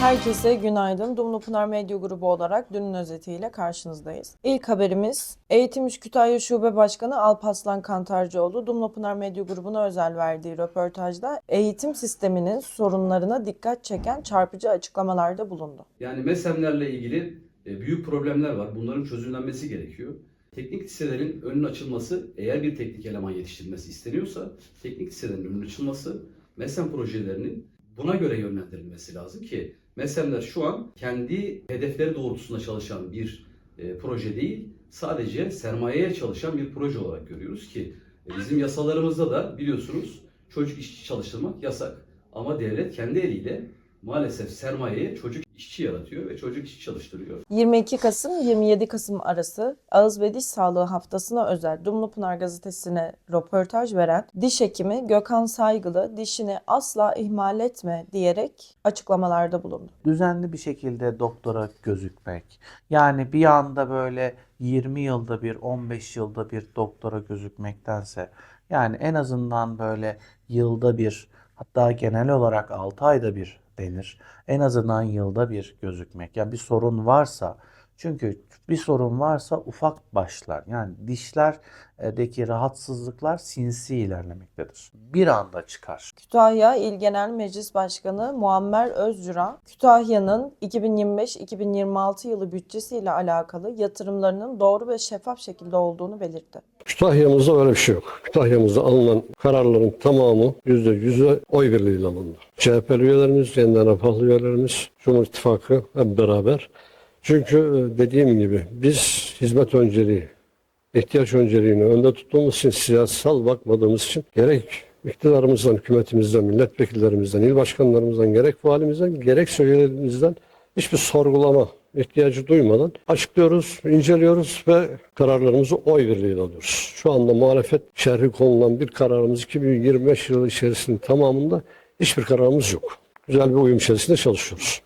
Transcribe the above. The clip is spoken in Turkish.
Herkese günaydın. Dumlu Pınar Medya Grubu olarak dünün özetiyle karşınızdayız. İlk haberimiz Eğitim İş Kütahya Şube Başkanı Alpaslan Kantarcıoğlu, Dumlu Pınar Medya Grubu'na özel verdiği röportajda eğitim sisteminin sorunlarına dikkat çeken çarpıcı açıklamalarda bulundu. Yani MESEM'lerle ilgili e, büyük problemler var. Bunların çözümlenmesi gerekiyor. Teknik liselerin önünün açılması, eğer bir teknik eleman yetiştirilmesi isteniyorsa, teknik liselerin önünün açılması, MESEM projelerinin buna göre yönlendirilmesi lazım ki MESEM'ler şu an kendi hedefleri doğrultusunda çalışan bir e, proje değil, sadece sermayeye çalışan bir proje olarak görüyoruz ki e, bizim yasalarımızda da biliyorsunuz çocuk işçi çalıştırmak yasak. Ama devlet kendi eliyle maalesef sermayeye çocuk işçi yaratıyor ve çocuk işçi çalıştırıyor. 22 Kasım 27 Kasım arası Ağız ve Diş Sağlığı Haftası'na özel Dumlu Pınar gazetesine röportaj veren diş hekimi Gökhan Saygılı dişini asla ihmal etme diyerek açıklamalarda bulundu. düzenli bir şekilde doktora gözükmek. Yani bir anda böyle 20 yılda bir, 15 yılda bir doktora gözükmektense yani en azından böyle yılda bir hatta genel olarak 6 ayda bir denir. En azından yılda bir gözükmek. Yani bir sorun varsa çünkü bir sorun varsa ufak başlar. Yani dişlerdeki rahatsızlıklar sinsi ilerlemektedir. Bir anda çıkar. Kütahya İl Genel Meclis Başkanı Muammer Özcüran, Kütahya'nın 2025-2026 yılı bütçesiyle alakalı yatırımlarının doğru ve şeffaf şekilde olduğunu belirtti. Kütahya'mızda öyle bir şey yok. Kütahya'mızda alınan kararların tamamı yüzde yüze oy birliğiyle alındı. CHP'li üyelerimiz, yeniden refahlı üyelerimiz, Cumhur İttifakı hep beraber. Çünkü e, dediğim gibi biz hizmet önceliği, ihtiyaç önceliğini önde tuttuğumuz için, siyasal bakmadığımız için gerek iktidarımızdan, hükümetimizden, milletvekillerimizden, il başkanlarımızdan, gerek valimizden, gerek üyelerimizden hiçbir sorgulama ihtiyacı duymadan açıklıyoruz, inceliyoruz ve kararlarımızı oy birliğiyle alıyoruz. Şu anda muhalefet şerhi konulan bir kararımız 2025 yılı içerisinde tamamında hiçbir kararımız yok. Güzel bir uyum içerisinde çalışıyoruz.